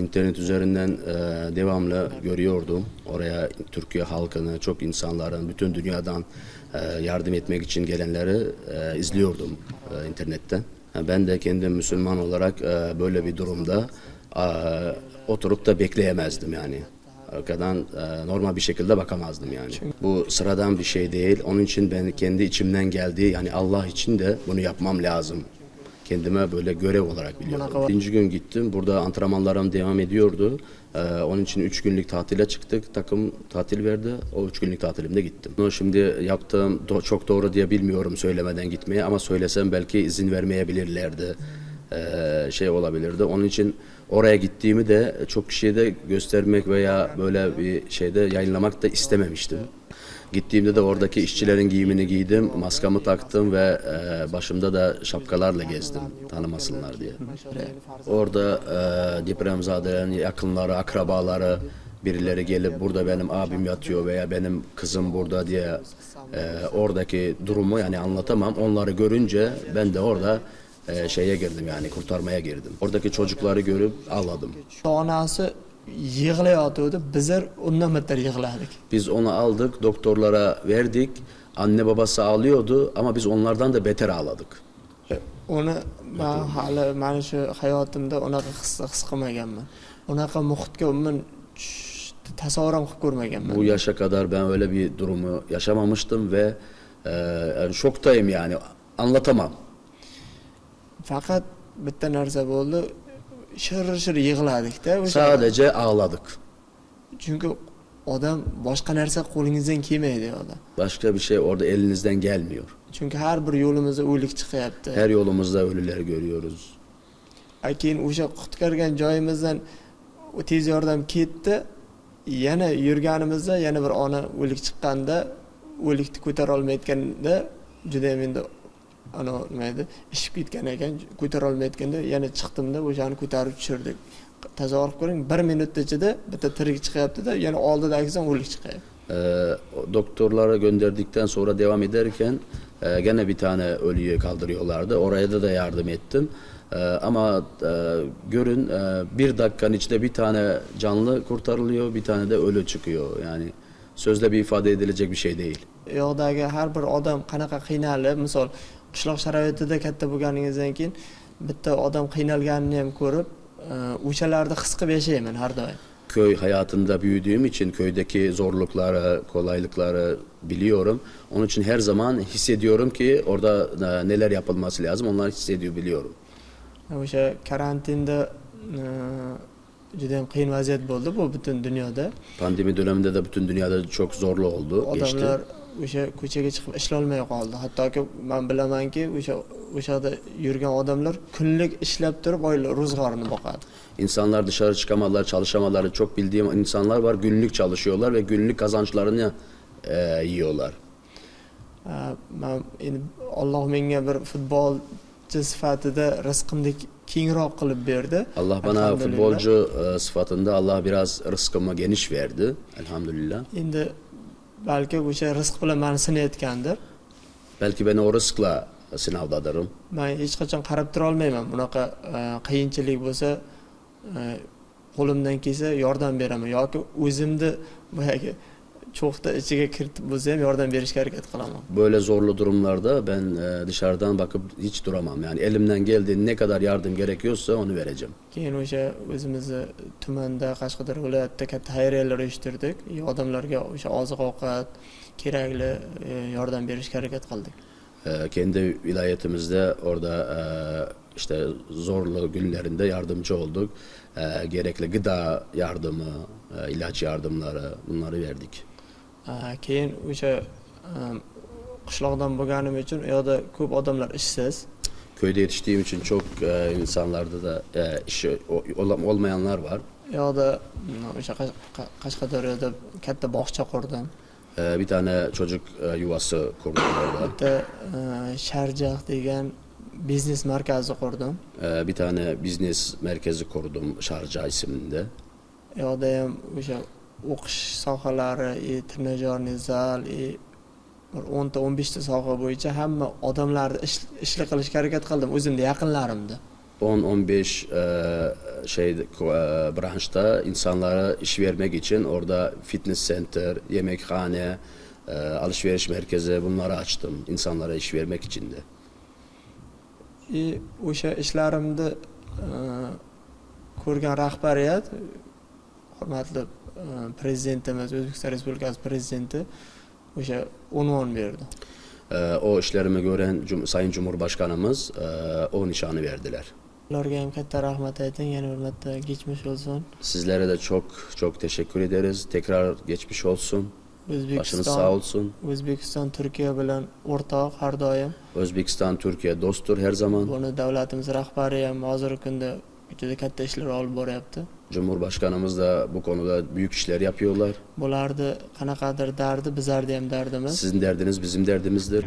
İnternet üzerinden e, devamlı görüyordum. Oraya Türkiye halkını, çok insanların, bütün dünyadan e, yardım etmek için gelenleri e, izliyordum e, internetten. Ben de kendim Müslüman olarak e, böyle bir durumda e, oturup da bekleyemezdim yani. Arkadan e, normal bir şekilde bakamazdım yani. Bu sıradan bir şey değil. Onun için ben kendi içimden geldiği yani Allah için de bunu yapmam lazım. Kendime böyle görev olarak biliyorum. İkinci gün gittim. Burada antrenmanlarım devam ediyordu. Ee, onun için üç günlük tatile çıktık. Takım tatil verdi. O üç günlük tatilimde gittim. Bunu şimdi yaptığım do- çok doğru diye bilmiyorum söylemeden gitmeye ama söylesem belki izin vermeyebilirlerdi. Ee, şey olabilirdi. Onun için oraya gittiğimi de çok kişiye de göstermek veya böyle bir şeyde yayınlamak da istememiştim. Gittiğimde de oradaki işçilerin giyimini giydim, maskamı taktım ve e, başımda da şapkalarla gezdim tanımasınlar diye. Orada e, depremzadelerin yakınları, akrabaları birileri gelip burada benim abim yatıyor veya benim kızım burada diye e, oradaki durumu yani anlatamam. Onları görünce ben de orada e, şeye girdim yani kurtarmaya girdim. Oradaki çocukları görüp ağladım. onasi yig'layotgandi bizlar undan battar yig'ladik Biz onu aldık, doktorlara verdik. Anne babası ağlıyordu ama biz onlardan da beter ağladık. uni man hali mana shu hayotimda unaqa his his qilmaganman unaqa muhitga umuman tasavvur ham qilib ko'rmaganman Bu yaşa kadar ben öyle bir durumu yaşamamıştım ve e, yani şoktayım yani anlatamam. Faqat bitta narsa bo'ldi shir shir yig'ladikda o'sha Sadece ağladık. chunki odam boshqa narsa qo'lingizdan kelmaydi yo'qda Başka bir şey orada elinizden gelmiyor. chunki har bir yo'limizda o'lik chiqyapti Her yolumuzda ölüler görüyoruz. a keyin o'sha qutqargan joyimizdan tez yordam ketdi yana yurganimizda yana bir ona o'lik chiqqanda o'likni ko'tara olmayotganda judayam endi anavi nima edi ishib ketgan ekan ko'tarolmayotganda yana chiqdimda o'shani ko'tarib tushirdik tasavvur qilib ko'ring bir minutni ichida bitta tirik chiqyaptida yana oldidagisidan o'lik chiqyapti E, doktorlara gönderdikten sonra devam ederken e, gene bir tane ölüyü kaldırıyorlardı. Oraya da da yardım ettim. E, ama e, görün e, bir dakikanın içinde bir tane canlı kurtarılıyor, bir tane de ölü çıkıyor. Yani sözle bir ifade edilecek bir şey değil. yoqdagi har bir odam qanaqa qiynalib misol qishloq sharoitida katta bo'lganingizdan keyin bitta odam qiynalganini ham ko'rib e, o'shalarni his qilib yashayman har doim Köy hayatında büyüdüğüm için köydeki zorlukları, kolaylıkları biliyorum. Onun için her zaman hissediyorum ki orada e, neler yapılması lazım. Onları hissediyor, biliyorum. o'sha karantinda e, judayam qiyin vaziyat bo'ldi bu butun dunyoda Pandemi döneminde de bütün dünyada çok zorlu oldu, odamlar o'sha ko'chaga chiqib ishlolmay qoldi hattoki man bilamanki o'sha o'sha yerda yurgan odamlar kunlik ishlab turib oila ro'zg'orini boqadi İnsanlar dışarı çıkamadılar, çalışamadılar. Çok bildiğim insanlar var günlük çalışıyorlar ve günlük kazançlarını e, yiyorlar. Man endi olloh menga bir futbolchi sifatida rizqimni kengroq qilib berdi bana Elhamdülillah. futbolcu e, sıfatında Allah biraz rızkımı geniş verdi. Elhamdülillah. endi balki o'sha rizq bilan mani sinayotgandir Belki beni o rızkla sınavdalarım. man hech qachon qarab tura olmayman bunaqa e, qiyinchilik bo'lsa e, qo'limdan kelsa yordam beraman yoki o'zimni boyagi cho'xta ichiga kiritib bo'lsa ham yordam berishga harakat qilaman Böyle zorlu durumlarda ben e, dışarıdan bakıp hiç duramam. Yani elimden geldiği ne kadar yardım gerekiyorsa onu vereceğim. keyin o'sha o'zimizni tumanda qashqadaryo viloyatida katta xayriyalar uyushtirdik odamlarga o'sha oziq ovqat kerakli e, yordam berishga harakat qildik E, kendi vilayetimizde orada e, işte zorlu günlerinde yardımcı olduk. E, gerekli gıda yardımı, e, ilaç yardımları bunları verdik. Keyin o'sha e, qishloqdan bo'lganim uchun u yoqda ko'p odamlar ishsiz Köyde yetiştiğim için çok e, insanlarda da e, olam- olmayanlar var. u yoqda mm, o'sha Qash- Qa- qashqadaryoda katta bog'cha qurdim E, bir tane çocuk e, yuvası kurduk orada. bitta e, sharjah degan biznes markazi qurdim E, bir tane biznes merkezi kurdum Şarja u yoqda ham o'sha o'qish sohalari и тренажерный zal и bir o'nta o'n beshta soha bo'yicha hamma odamlarni ish- ishli qilishga harakat qildim o'zimni yaqinlarimni 10-15 e, şey e, branşta insanlara iş vermek için orada fitness center, yemekhane, e, alışveriş merkezi bunları açtım. insanlara iş vermek için de. и o'sha ishlarimni e, ko'rgan rahbariyat hurmatli e, prezidentimiz o'zbekiston respublikasi prezidenti o'sha unvon berdi E, o gören Cum- Sayın Cumhurbaşkanımız e, o nişanı verdiler. ularga ham katta rahmat ayting yana bir marta kechmish bo'lsin Sizlere de çok çok teşekkür ederiz. Tekrar geçmiş olsun. Başınız sağ o'zbekiston olsun. o'zbekiston turkiya bilan o'rtoq har doim Özbekistan Türkiye dosttur her zaman. buni davlatimiz rahbari ham hozirgi kunda juda katta ishlar olib boryapti Cumhurbaşkanımız da bu konuda büyük işler yapıyorlar. bularni qanaqadir dardi bizlarni ham dardimiz Sizin derdiniz bizim derdimizdir.